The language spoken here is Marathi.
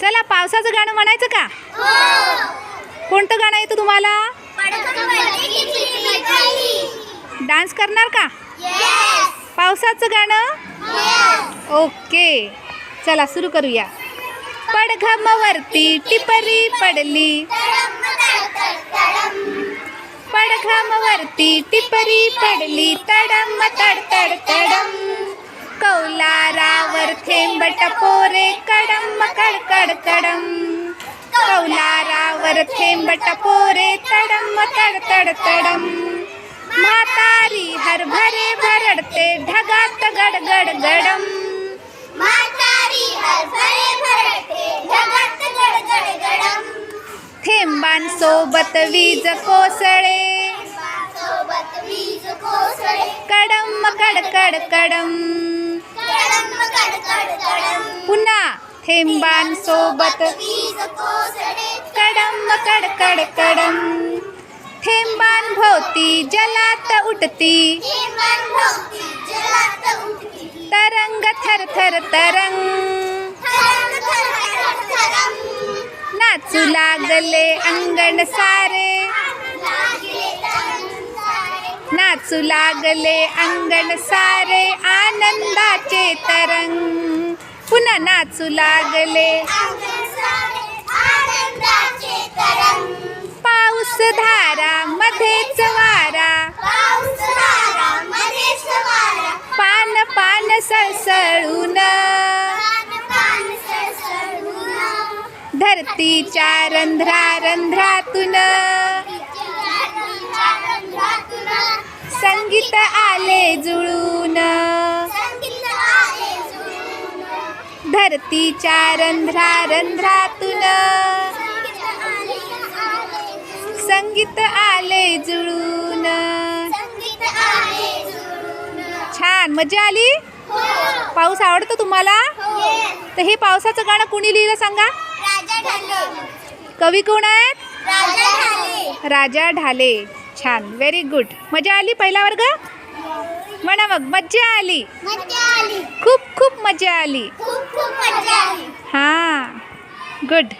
चला पावसाचं गाणं म्हणायचं का? कोणतं गाणं येतं तुम्हाला? डान्स करणार का? पावसाचं गाणं? ओके चला सुरू करूया. पडघमावरती टिपरी पडली. पडघमावरती टिपरी पडली. तडम तड तड तडम. कौलारावर थेंब टपोरे कडम कड कड कडम कौलारावर थेंब टपोरे तडम तड तड तडम म्हातारी हरभरे भरडते ढगात गड गड गडम थेंबांसोबत वीज कोसळे. कडम कड कड कडम पुन्हा थेंबांसोबत कडम कड कड कडम थेंबांभोवती जलात उठती. तरंग थर थर तरंग. नाचू लागले अंगण सारे. नाचू लागले अंगण सारे. आनंदाचे पुन्हा नाचू लागले. पाऊस धारा मध्येच वारा. पान पान सळसळून. धरतीच्या रंध्रा रंध्रातून धरतीच्या रंध्रा रंध्रातून. संगीत आले जुळून. छान. मजा आली? पाऊस आवडतो तुम्हाला? तर हे पावसाचं गाणं कुणी लिहिलं सांगा? कवी कोण आहेत? राजा ढाले. छान. व्हेरी गुड मजा आली पहिला वर्ग? म्हणा मग. मज्जा आली. खूप खूप मजा आली. खूप खूप मजा आली. हां गुड